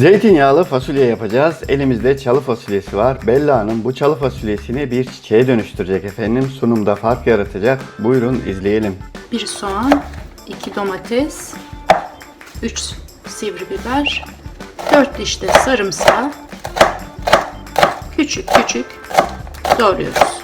Zeytinyağlı fasulye yapacağız. Elimizde çalı fasulyesi var. Bella Hanım bu çalı fasulyesini bir çiçeğe dönüştürecek efendim. Sunumda fark yaratacak. Buyurun izleyelim. Bir soğan, iki domates, üç sivri biber, dört diş de sarımsağı küçük küçük doğruyoruz.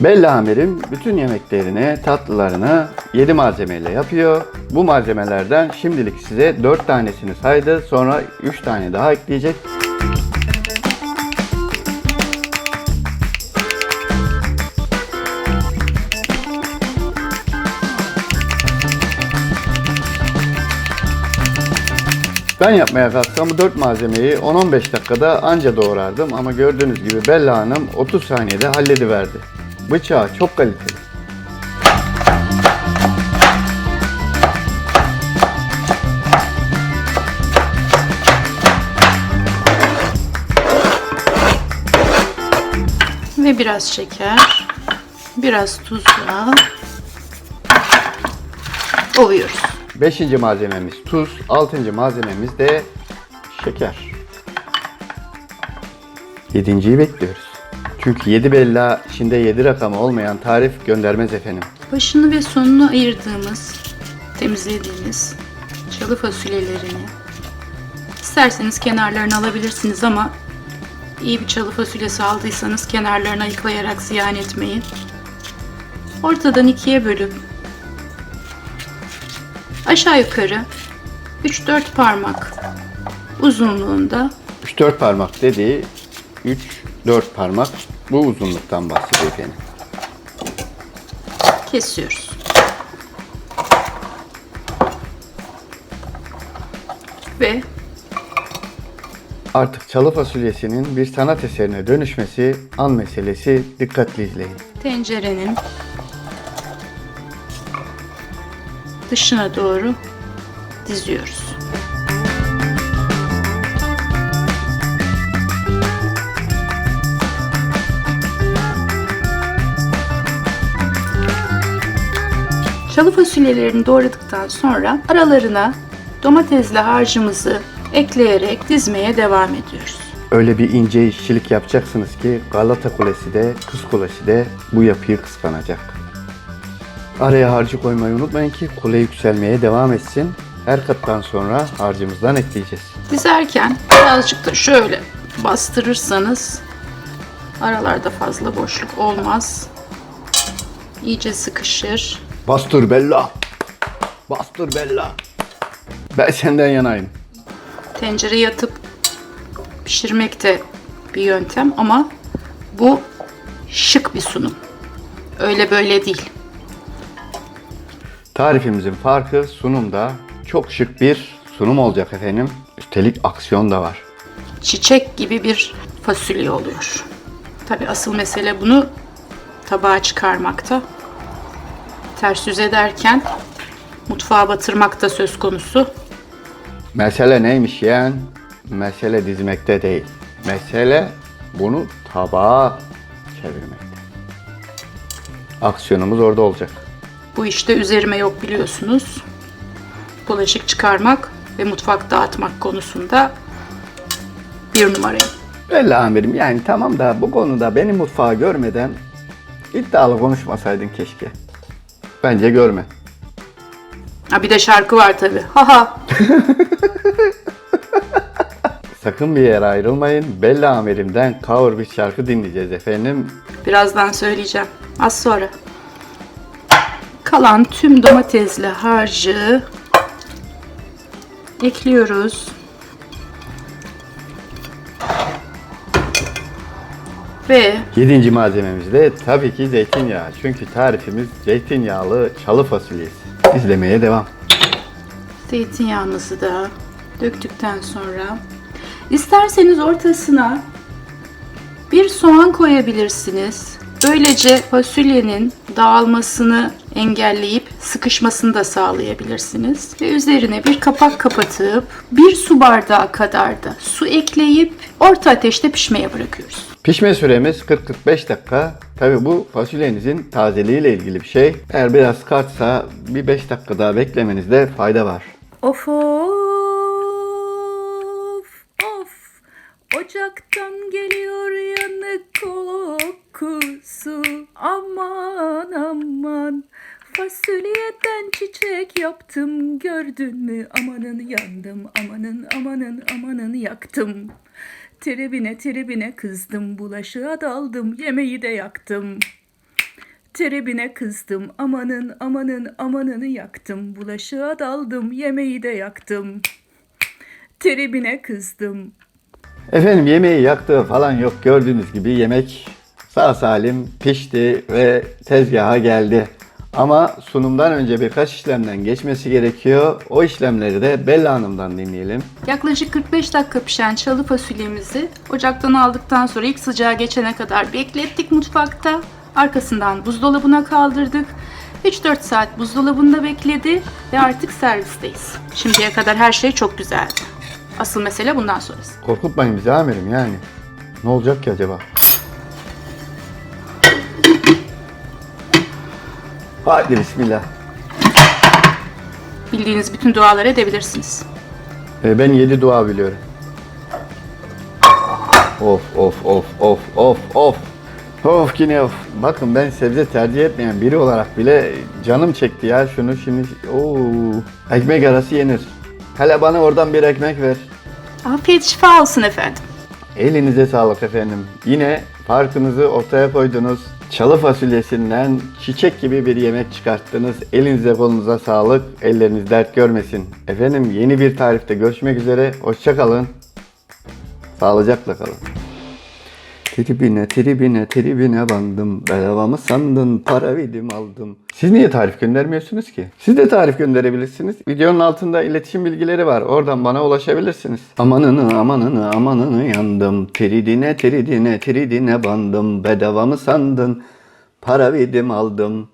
Bella Amir'im bütün yemeklerini, tatlılarını 7 malzemeyle yapıyor. Bu malzemelerden şimdilik size 4 tanesini saydı. Sonra 3 tane daha ekleyecek. Ben yapmaya kalksam bu 4 malzemeyi 10-15 dakikada anca doğrardım ama gördüğünüz gibi Bella Hanım 30 saniyede hallediverdi. Bıçağı çok kaliteli. Biraz şeker, biraz tuzla ovuyoruz. 5. malzememiz tuz, 6. malzememiz de şeker. 7.yi bekliyoruz. Çünkü 7 bella içinde 7 rakamı olmayan tarif göndermez efendim. Başını ve sonunu ayırdığımız, temizlediğimiz çalı fasulyelerini isterseniz kenarlarını alabilirsiniz ama iyi bir çalı fasulyesi aldıysanız kenarlarını ayıklayarak ziyan etmeyin. Ortadan ikiye bölüp aşağı yukarı 3-4 parmak uzunluğunda 3-4 parmak dediği 3-4 parmak bu uzunluktan bahsediyor efendim. kesiyoruz. Ve Artık çalı fasulyesinin bir sanat eserine dönüşmesi an meselesi dikkatli izleyin. tencerenin dışına doğru diziyoruz. Çalı fasulyelerini doğradıktan sonra aralarına domatesli harcımızı ekleyerek dizmeye devam ediyoruz. Öyle bir ince işçilik yapacaksınız ki Galata Kulesi de Kız Kulesi de bu yapıyı kıskanacak. Araya harcı koymayı unutmayın ki kule yükselmeye devam etsin. Her kattan sonra harcımızdan ekleyeceğiz. Dizerken birazcık da şöyle bastırırsanız aralarda fazla boşluk olmaz. İyice sıkışır. Bastır Bella! Bastır Bella! Ben senden yanayım. Tencereye atıp pişirmek de bir yöntem ama bu şık bir sunum. Öyle böyle değil. Tarifimizin farkı sunumda çok şık bir sunum olacak efendim. Üstelik aksiyon da var. Çiçek gibi bir fasulye oluyor. Tabi asıl mesele bunu tabağa çıkarmakta. Ters yüz ederken mutfağa batırmak da söz konusu. Mesele neymiş yeğen? Mesele dizmekte değil. Mesele bunu tabağa çevirmekte. Aksiyonumuz orada olacak. Bu işte üzerime yok biliyorsunuz. Bulaşık çıkarmak ve mutfak dağıtmak konusunda bir numarayım. Belli amirim yani tamam da bu konuda beni mutfağa görmeden iddialı konuşmasaydın keşke. Bence görme. Ha bir de şarkı var tabi. Haha. Sakın bir yere ayrılmayın. Belli amirimden cover bir şarkı dinleyeceğiz efendim. Birazdan söyleyeceğim. Az sonra. Kalan tüm domatesli harcı ekliyoruz. Ve Yedinci malzememiz de tabii ki zeytinyağı. Çünkü tarifimiz zeytinyağlı çalı fasulyesi. İzlemeye devam. zeytinyağımızı da döktükten sonra isterseniz ortasına bir soğan koyabilirsiniz. Böylece fasulyenin dağılmasını engelleyip sıkışmasını da sağlayabilirsiniz. Ve üzerine bir kapak kapatıp bir su bardağı kadar da su ekleyip orta ateşte pişmeye bırakıyoruz. Pişme süremiz 40-45 dakika. Tabi bu fasulyenizin tazeliğiyle ilgili bir şey. Eğer biraz kartsa bir 5 dakika daha beklemenizde fayda var. Of Fasulyeden çiçek yaptım gördün mü? Amanın yandım amanın amanın amanın yaktım. Tribine tribine kızdım bulaşığa daldım yemeği de yaktım. Tribine kızdım amanın amanın amanını yaktım. Bulaşığa daldım yemeği de yaktım. Tribine kızdım. Efendim yemeği yaktığı falan yok. Gördüğünüz gibi yemek sağ salim pişti ve tezgaha geldi. Ama sunumdan önce birkaç işlemden geçmesi gerekiyor. O işlemleri de Bella Hanım'dan dinleyelim. Yaklaşık 45 dakika pişen çalı fasulyemizi ocaktan aldıktan sonra ilk sıcağı geçene kadar beklettik mutfakta. Arkasından buzdolabına kaldırdık. 3-4 saat buzdolabında bekledi ve artık servisteyiz. Şimdiye kadar her şey çok güzeldi. Asıl mesele bundan sonrası. Korkutmayın bizi amirim yani. Ne olacak ki acaba? Hadi bismillah. Bildiğiniz bütün duaları edebilirsiniz. Ee, ben yedi dua biliyorum. Of of of of of of. Of yine of. Bakın ben sebze tercih etmeyen biri olarak bile canım çekti ya şunu şimdi. Oo. Ekmek arası yenir. Hele bana oradan bir ekmek ver. Afiyet şifa olsun efendim. Elinize sağlık efendim. Yine farkınızı ortaya koydunuz. Çalı fasulyesinden çiçek gibi bir yemek çıkarttınız. Elinize kolunuza sağlık. Elleriniz dert görmesin. Efendim yeni bir tarifte görüşmek üzere. Hoşça kalın. Sağlıcakla kalın. Tribine tribine tribine bandım Bedava mı sandın para verdim aldım Siz niye tarif göndermiyorsunuz ki? Siz de tarif gönderebilirsiniz. Videonun altında iletişim bilgileri var. Oradan bana ulaşabilirsiniz. Amanını amanını amanını yandım. Tridine tridine tridine bandım. Bedava mı sandın? Para verdim aldım.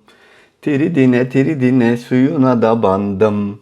Tridine tridine suyuna da bandım.